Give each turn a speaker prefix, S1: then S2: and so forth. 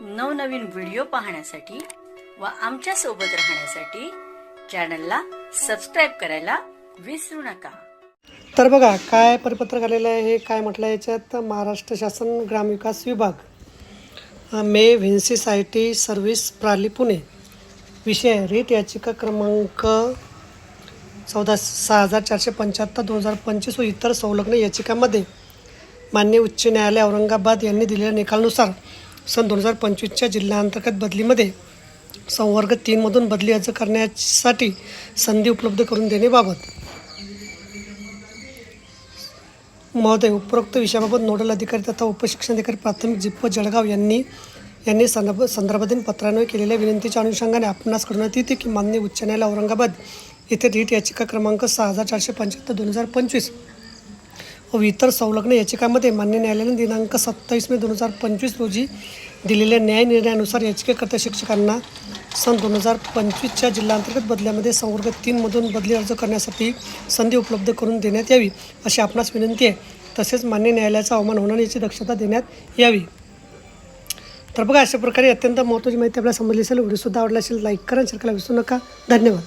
S1: नवनवीन व्हिडिओ पाहण्यासाठी व आमच्यासोबत राहण्यासाठी चॅनलला सबस्क्राईब करायला विसरू नका.
S2: तर बघा काय परिपत्रक आलेलं आहे हे काय म्हटलं याच्यात? महाराष्ट्र शासन ग्रामविकास विभाग. मे व्हिन्सी आय टी सर्व्हिस प्राली पुणे. विषय रीट याचिका क्रमांक चौदा सहा हजार चारशे पंच्याहत्तर दोन हजार पंचवीस व इतर संलग्न याचिकामध्ये मान्य उच्च न्यायालय औरंगाबाद यांनी दिलेल्या निकालानुसार सन दोन हजार पंचवीसच्या जिल्ह्यांतर्गत बदलीमध्ये संवर्ग तीनमधून बदली अर्ज करण्यासाठी संधी उपलब्ध करून देण्याबाबत महोदय उपरोक्त विषयाबाबत नोडल अधिकारी तथा उपशिक्षणाधिकारी प्राथमिक जिप्प जळगाव यांनी यांनी संदर्भ संदर्भातील पत्रान्वये केलेल्या विनंतीच्या अनुषंगाने आपणास करण्यात येते की मान्य उच्च न्यायालय औरंगाबाद येथे रीट याचिका क्रमांक सहा हजार चारशे पंच्याहत्तर दोन हजार पंचवीस व इतर संलग्न याचिकामध्ये मान्य न्यायालयाने दिनांक सत्तावीस मे दोन हजार पंचवीस रोजी दिलेल्या न्याय निर्णयानुसार याचिकाकर्ता शिक्षकांना सन दोन हजार पंचवीसच्या जिल्हांतर्गत बदल्यामध्ये संवर्ग तीनमधून बदली अर्ज करण्यासाठी संधी उपलब्ध करून देण्यात यावी अशी आपणास विनंती आहे. तसेच मान्य न्यायालयाचा अवमान होणार याची दक्षता देण्यात यावी. तर बघा अशा प्रकारे अत्यंत महत्त्वाची माहिती आपल्याला समजली असेल व्हिडिओसुद्धा आवडला असेल लाईक करा शेअर करायला विसरू नका. धन्यवाद.